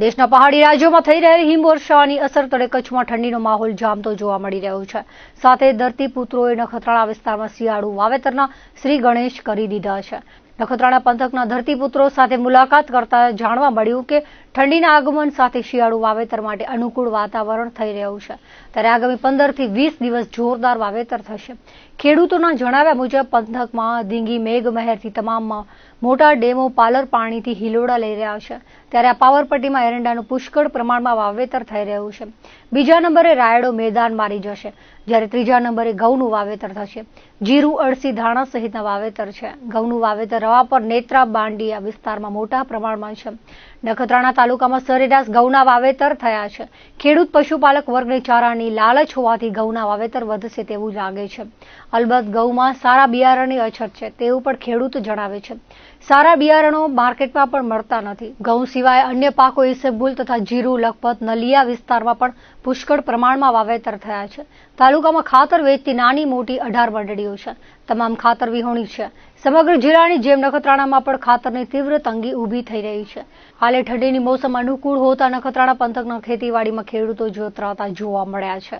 દેશના પહાડી રાજ્યોમાં થઈ રહેલી હિમવર્ષાની અસર તળે કચ્છમાં ઠંડીનો માહોલ જામતો જોવા મળી રહ્યો છે. સાથે ધરતીપુત્રોએ નખત્રાણા વિસ્તારમાં શિયાળુ વાવેતરના શ્રી ગણેશ કરી દીધા છે. નખત્રાણા પંથકના ધરતીપુત્રો સાથે મુલાકાત કરતા જાણવા મળ્યું કે ઠંડીના આગમન સાથે શિયાળુ વાવેતર માટે અનુકૂળ વાતાવરણ થઈ રહ્યું છે. ત્યારે આગામી પંદરથી વીસ દિવસ જોરદાર વાવેતર થશે. ખેડૂતોના જણાવ્યા મુજબ, પંથકમાં ધીંગી મેઘમહેરથી તમામમાં મોટા ડેમો પાલર પાણીથી હિલોડા લઈ રહ્યા છે. ત્યારે આ પાવરપટ્ટીમાં એરંડાનું પુષ્કળ પ્રમાણમાં વાવેતર થઈ રહ્યું છે. બીજા નંબરે રાયડો મેદાન મારી જશે. જ્યારે ત્રીજા નંબરે ઘઉંનું વાવેતર થશે. જીરું, અળસી, ધાણા સહિતના વાવેતર છે. ઘઉંનું વાવેતર રવા પર નેત્રા બાંડી વિસ્તારમાં મોટા પ્રમાણમાં છે. નખત્રાણા તાલુકામાં સરેરાશ ઘઉંના વાવેતર થયા છે. ખેડૂત, પશુપાલક વર્ગને ચારાની લાલચ હોવાથી ઘઉંના વાવેતર વધશે તેવું લાગે છે. અલબત્ત ઘઉંમાં સારા બિયારણની અછત છે તેવું પણ ખેડૂત જણાવે છે. સારા બિયારણો માર્કેટમાં પણ મળતા નથી. ઘઉં સિવાય અન્ય પાકો ઈસબગુલ તથા જીરું, લખપત, નલિયા વિસ્તારમાં પણ પુષ્કળ પ્રમાણમાં વાવેતર થયા છે. તાલુકામાં ખાતર વેચતી નાની મોટી અઢાર મંડળીઓ છે. તમામ ખાતર વિહોણી છે. સમગ્ર જિલ્લાની જેમ નખત્રાણામાં પણ ખાતરની તીવ્ર તંગી ઊભી થઈ રહી છે. હાલે ઠંડીની મોસમ અનુકૂળ હોતા નખત્રાણા પંથકના ખેતીવાડીમાં ખેડૂતો જોતરાતા જોવા મળ્યા છે.